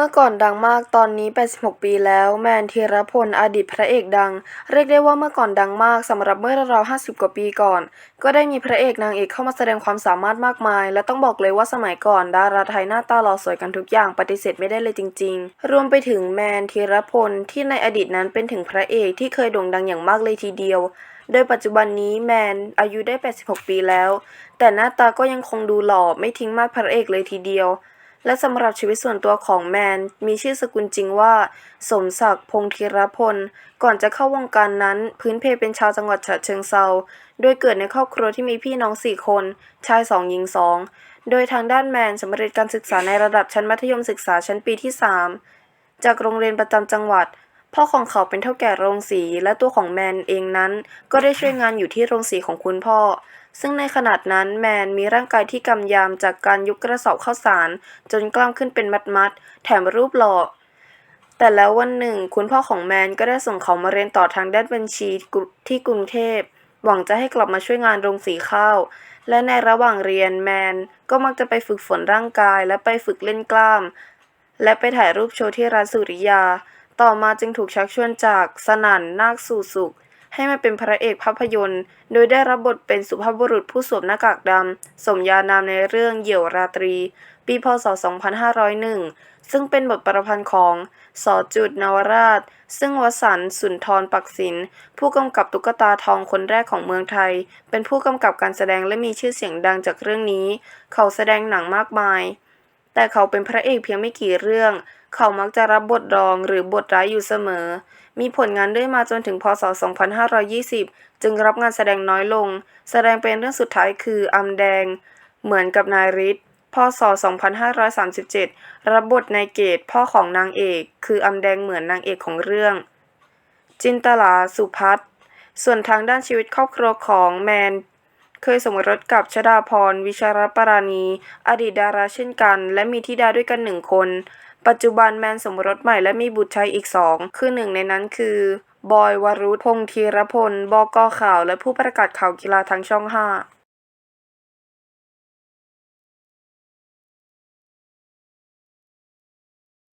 เมื่อก่อนดังมากตอนนี้ 86 ปีแล้ว แมนธีรพล อดีตพระเอกดัง เรียกได้ว่าเมื่อก่อนดังมากสำหรับเมื่อราวๆ50 กว่าปีก่อน ก็ได้มีพระเอกนางเอกเข้ามาแสดงความสามารถมากมาย และต้องบอกเลยว่าสมัยก่อนดาราไทยหน้าตาหล่อสวยกันทุกอย่างปฏิเสธไม่ได้เลยจริง ๆ รวมไปถึงแมนธีรพลที่ในอดีตนั้นเป็นถึงพระเอกที่เคยโด่งดังอย่างมากเลยทีเดียวโดยปัจจุบันนี้แมนอายุได้ 86 ปีแล้ว แต่หน้าตาก็ยังคงดูหล่อไม่ทิ้งมาดพระเอกเลยทีเดียว และสำหรับชีวิตส่วนตัวของแมน มีชื่อสกุลจริงว่า สมศักดิ์พงธีรพล ก่อนจะเข้าวงการนั้น พื้นเพเป็นชาวจังหวัดฉะเชิงเซาโดยเกิดในครอบครัวที่มีพี่น้องสี่คน ชายสองหญิงสองโดยทางด้านแมนสำเร็จการศึกษาในระดับชั้นมัธยมศึกษาชั้นปีที่ 3 จากโรงเรียนประจำจังหวัด พ่อของเขาเป็นเท่าแก่โรงสี และตัวของแมนเองนั้น ก็ได้ช่วยงานอยู่ที่โรงสีของคุณพ่อ ซึ่งในขนาดนั้นแมนมีร่างกายที่กำยำจากการยุกกระสอบข้าวสาร จนกล้ามขึ้นเป็นมัดๆแถมรูปหล่อแต่แล้ววันหนึ่ง คุณพ่อของแมนก็ได้ส่งเขามาเรียนต่อทางด้านบัญชีที่กรุงเทพหวังจะให้กลับมาช่วยงานโรงสีข้าว และในระหว่างเรียนแมนก็มักจะไปฝึกฝนร่างกาย และไปฝึกเล่นกล้าม และไปถ่ายรูปโชว์ที่ร้านสุริยา ต่อมาจึงถูกชักชวนจากสนั่นนาคสู่สุข ให้มาเป็นพระเอกภาพยนตร์ โดยได้รับบทเป็นสุภาพบุรุษผู้สวมหน้ากากดำ สมญานามในเรื่องเหยี่ยวราตรี ปีพศ 2501 ซึ่งเป็นบทประพันธ์ของสอจุดนวราช ซึ่งวสันสุนทรปักศิลป์ผู้กำกับตุ๊กตาทองคนแรกของเมืองไทย เป็นผู้กำกับการแสดงและมีชื่อเสียงดังจากเรื่องนี้ เขาแสดงหนังมากมาย แต่เขาเป็นพระเอกเพียงไม่กี่เรื่อง เขามักจะรับบทรองหรือบทร้ายอยู่เสมอ มีผลงานเรื่อยมาจนถึงพศ 2520 จึงรับงานแสดงน้อยลง แสดงเป็นเรื่องสุดท้ายคืออำแดง เหมือนกับนายฤทธิ์พศ 2537 รับบทนายเกตพ่อของนางเอก คืออำแดงเหมือนนางเอกของเรื่อง จินตลาสุพัฒน์ส่วนทางด้านชีวิตครอบครัวของแมน เคยสมรสกับชดาพร วิชารปราณี อดีตดาราเช่นกัน และมีธิดาด้วยกันหนึ่งคน ปัจจุบันแมนสมรสใหม่และมีบุตรชายอีกสอง คือหนึ่งในนั้นคือบอยวรุธพงษ์ธีรพล บกข่าว และผู้ประกาศข่าวกีฬาทางช่องห้า